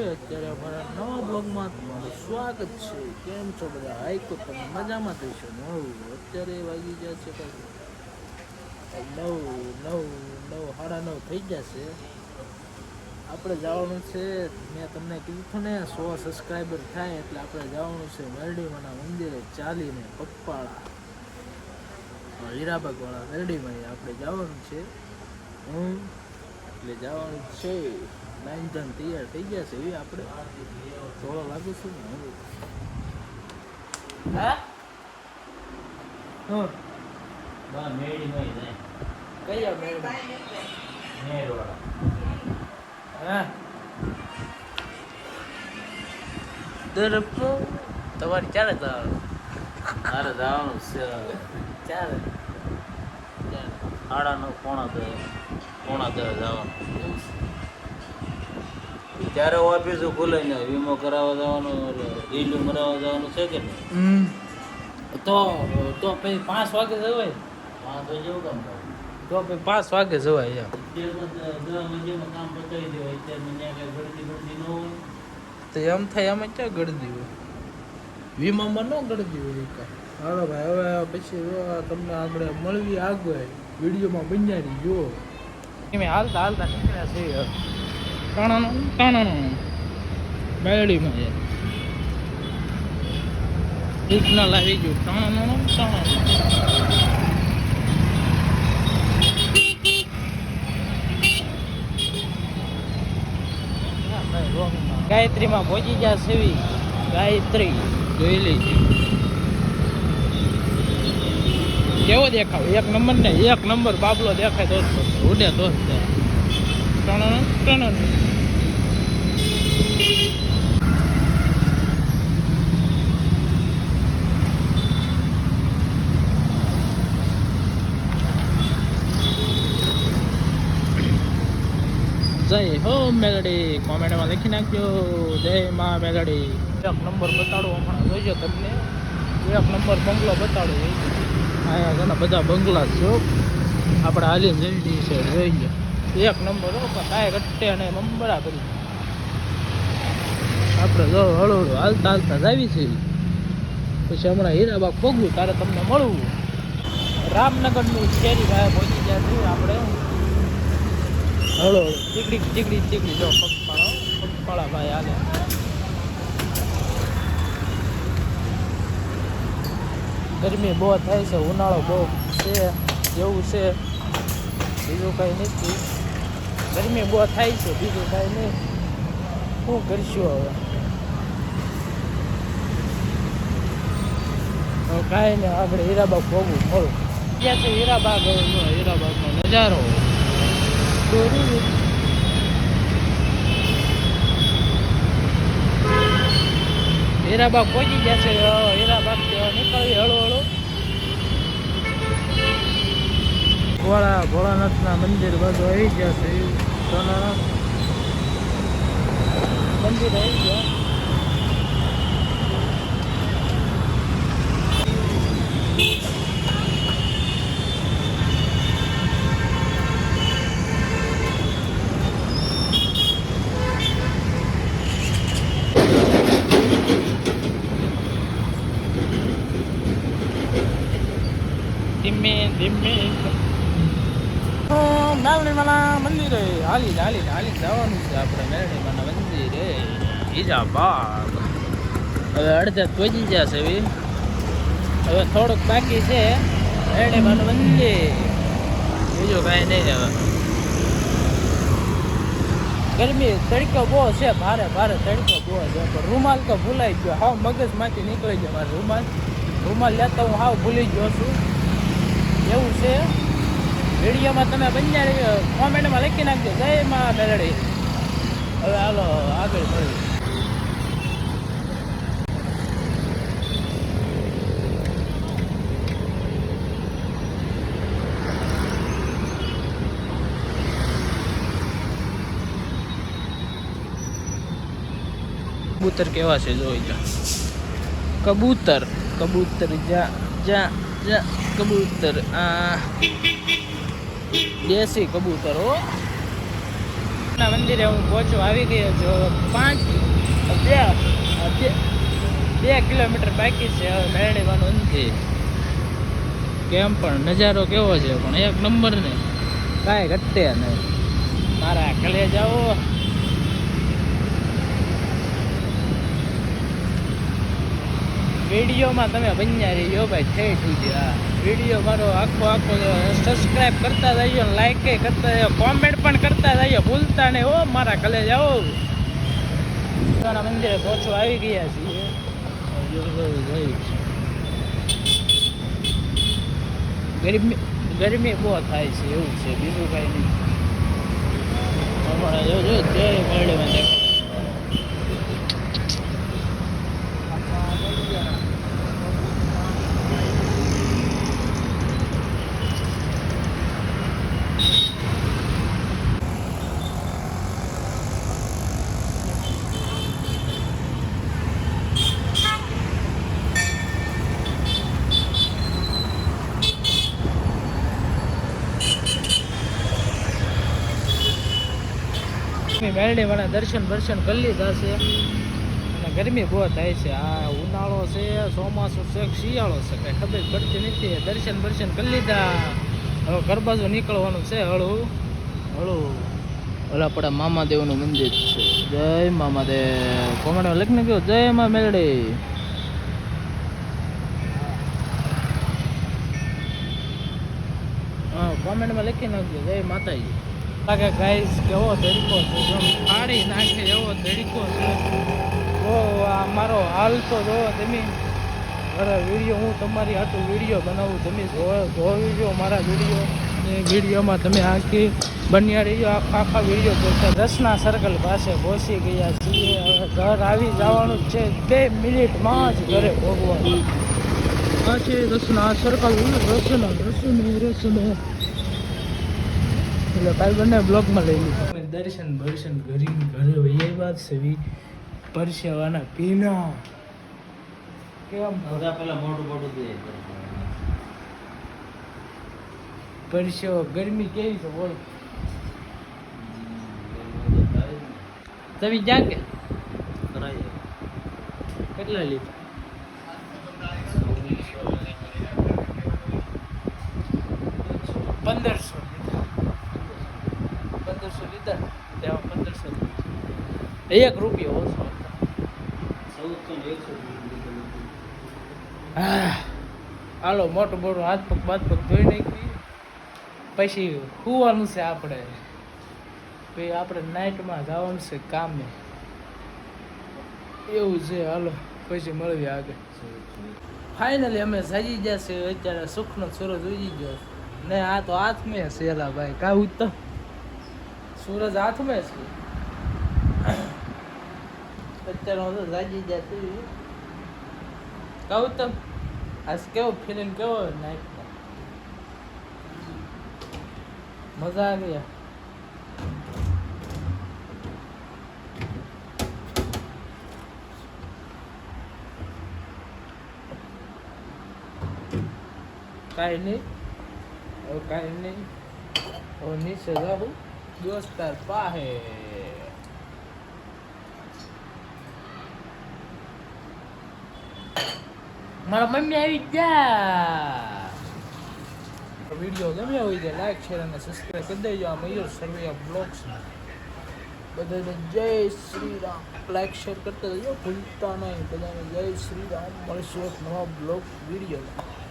અત્યારે અમારા નવા બ્લોગમાં તમારું સ્વાગત છે. કેમ છો બધા? હાઈકો તમે મજામાં થઈશો નવું, અત્યારે વાગી ગયા છે નવ નવ નવ, સાડા નવ થઈ જશે આપણે જવાનું છે, મેં તમને કીધું હતું ને, સો સબસ્ક્રાઈબર થાય એટલે આપણે જવાનું છે મેરડીમાના મંદિરે ચાલીને પપ્પાળા. હીરાબાગવાળા મેરડીમાં આપણે જવાનું છે. હમ એટલે જવાનું છે. લાઈન ધન તૈયાર થઈ ગયા છે એવી આપણે થોડો લાગુ છું ને હવે. હા? હા. બા મેળી મય જાય કયા મેળમાં? મેળવાળા. હા. દરપો તમારે ક્યારે જવાનું? મારે જવાનું છે. ચાલે સાડા નવ પોણા દસ પોણા દસ જવાનું. ત્યારે ઓફિસ ખુલે ને વીમો કરાવવા જવાનું ડીલું મરાવવા જવાનું છે કે નહીં? તો તો પછી પાંચ વાગે જવાય. પાંચ વાગે એવું કામ તો પછી પાંચ વાગે જવાય અત્યારમાં કામ પતાવી દેવાય. અત્યારમાં ત્યાં કઈ ગળતી ગળતી ન હોય. તો એમ થાય એમ ક્યાં ગળદી હોય? વીમામાં ન ગળદી હોય હાલો ભાઈ હવે પછી તમને આપણે મળવી આગળ. વિડીયોમાં બંજારી જુઓ હાલતા હાલતા નીકળ્યા છે ટાણાનું ટાણાનું બેરડીમાં છે. સિગ્નલ આવી ગયું. ટાણાનું ટાણાનું ગાયત્રીમાં પહોંચી ગયા સેવી. ગાયત્રી. જોઈ લેજો કેવો દેખાવ? એક નંબર ને એક નંબર બાબલો દેખાય દોસ્તો ઉડે દોસ્ત ત્રણ ટણન હો મેલડી કોમેન્ટમાં લખી નાખજો. જય મા મેલડી. એક નંબર બતાડો હમણાં જોઈજો તમને. એક નંબર બંગલો બતાડો અહીંયા ઘણા બધા બંગલા છે આપણે હાલીને જઈ છે જોઈએ એક નંબર કાંઈ ઘટે અને નંબરા કરી. આપણે જો હળુ હળુ હાલતા હાલતા જ આવી છે પછી હમણાં હીરાબાગ પગવું તારે તમને મળવું. રામનગરનું શેરી ભાઈ પહોંચી ગયા છે આપણે. હળો ચીકડી ચીકડી ચીકડી. જો પગપાળા પગપાળા ભાઈ હાલે. ગરમી બહુ થાય છે ઉનાળો બહુ છે જેવું છે. બીજું કાંઈ નથી. ગરમી બહુ થાય છે બીજું કાંઈ નહીં. શું કરશું હવે? કાંઈ નહીં આપણે હીરાબાગ ભોગવું મળું ક્યાં છે હીરાબાગ? હીરાબાગનો નજારો. હીરાબાગ પહોંચી જશે હીરાબાગ નીકળવી હળુ હળુ. ભોળા ભોળાનાથના મંદિર બધું આવી જશે સોનાનાથ મંદિર આવી ગયા. ધીમે મેલણીમાના મંદિરે હાલી હાલી હાલી જવાનું છે આપણે મેલણીમાના મંદિરે બીજા બાગ હવે અડધા પહોંચી જશે હવે. હવે થોડુંક બાકી છે મેલણીમાનું મંદિર બીજું કાંઈ નહીં હવે. ગરમી, તડકો બહુ છે, ભારે ભારે. તડકો બહુ છે પણ રૂમાલ તો ભૂલાઈ ગયો. હાવ મગજમાંથી નીકળી ગયો મારો રૂમાલ. રૂમાલ લેતા હું હાવ ભૂલી ગયો છું. એવું છે. વિડીયોમાં તમે બંને કોમેન્ટમાં લખી નાખજો. જય માં મેલડી. હવે હાલો, આગળ મળીએ કબૂતર કેવા છે, જોઈ જા કબૂતર કબૂતર, જા જા. કબૂતર, આ દેશી કબૂતર હો. મંદિરે હું પહોંચો, આવી ગયો છું. પાંચ, બે કિલોમીટર બાકી છે. હવે મેળવવાનું નથી. કેમ પણ, નજારો કેવો છે? પણ એક નંબર ને કાંઈ ઘટે નહીં. મારા કલે જાઓ. વિડીયોમાં તમે બન્યા રહીયો ભાઈ, ઠેઠ સુધી, હા. વીડિયો મારો આખો આખો સબસ્ક્રાઇબ કરતા જઈયો લાઈક કરતા જઈયો કોમેન્ટ પણ કરતા જઈયો ભૂલતા નહીં હો મારા કલે જાઓ મંદિરે પહોંચો આવી ગયા છીએ. ગરમી ગરમી બહુ થાય છે, એવું છે, બીજું કાંઈ નહીં. હમણાં જો જય મેળીમાં દેખાય મેળડી વાળા દર્શન દર્શન કરી લીધા છે. અને ગરમી બહુ થાય છે. આ ઉનાળો છે ચોમાસું છે શિયાળો છે કઈ ખબર પડતી નથી. દર્શન દર્શન કરી લીધા. હવે ઘર બાજુ નીકળવાનું છે હળવું હળવું ઓલા આપણા મામાદેવનું મંદિર છે. જય મામાદેવ. કોમેન્ટમાં લખીને કહો જય મા મેળડી હા કોમેન્ટમાં લખી નાખજો. જય માતાજી. લાગે ગાઈસ કેવો ધડકો છે પાડી નાખે એવો ધડકો છે. ઓ આ મારો હાલ તો જોવો તમે, મારા વીડિયો હું તમારી આટલું વીડિયો બનાવું, તમે જોવી મારા વીડિયો એ વિડીયોમાં તમે આખી બન્યા રહીયો આખા આખા વીડિયો જોતા. દસના સર્કલ પાસે પહોંચી ગયા છીએ. હવે ઘર આવી જવાનું છે. બે મિનિટમાં જ ઘરે ભોગવાનું. આ છે દસના સર્કલ રસના રસના રસના. એટલે ભાઈ બંને બ્લોગમાં લઈ લીધું. દર્શન દર્શન કરી ઘરે વૈયા બાદ સવી પરસેવાના પીના. કેમ? બધા પેલા મોટું મોટું દે પરસેવો ગરમી કેવી છે બોલ. તમે જ્યાં કે કેટલા લીધા પંદરસો પંદરસો લીધા તેમાં પંદરસો એક રૂપિયો ઓછો ચૌદસો હાલો, મોટું મોટું હાથ પગ બાથ પગ ધોઈ નાખી પછી હુવાનું છે આપણે. પછી આપણે નાઇટમાં જવાનું છે કામે. એવું છે, હાલો, પછી મળવી આગળ. ફાઇનલી અમે સજી ગયા છે અત્યારે સુખનો સૂરજ ઉજી ગયો ને આ તો હાથમાં છે શેલા ભાઈ કા ઉત્તમ સૂરજ હાથમાં છે. અત્યારે હું તો જાગી ગયા છે. ગૌતમ આજ કેવો ફિલિંગ કેવો નાઇટ મજા આવી કાંઈ નહીં કાંઈ નહીં. નીચે જાઉં. દોસ્તાર પાહે મારા મમ્મી આવી ગયા વીડિયો ગમ્યો હોય તો લાઈક શેર અને સબસ્ક્રાઈબ કરી દેજો આ મયુર સરવૈયા બ્લોગ્સ બધાને જય શ્રી રામ લાઈક શેર કરતા રહેજો ભૂલતા નહીં બધાને જય શ્રી રામ મળશું એક નવા બ્લોગ વીડિયો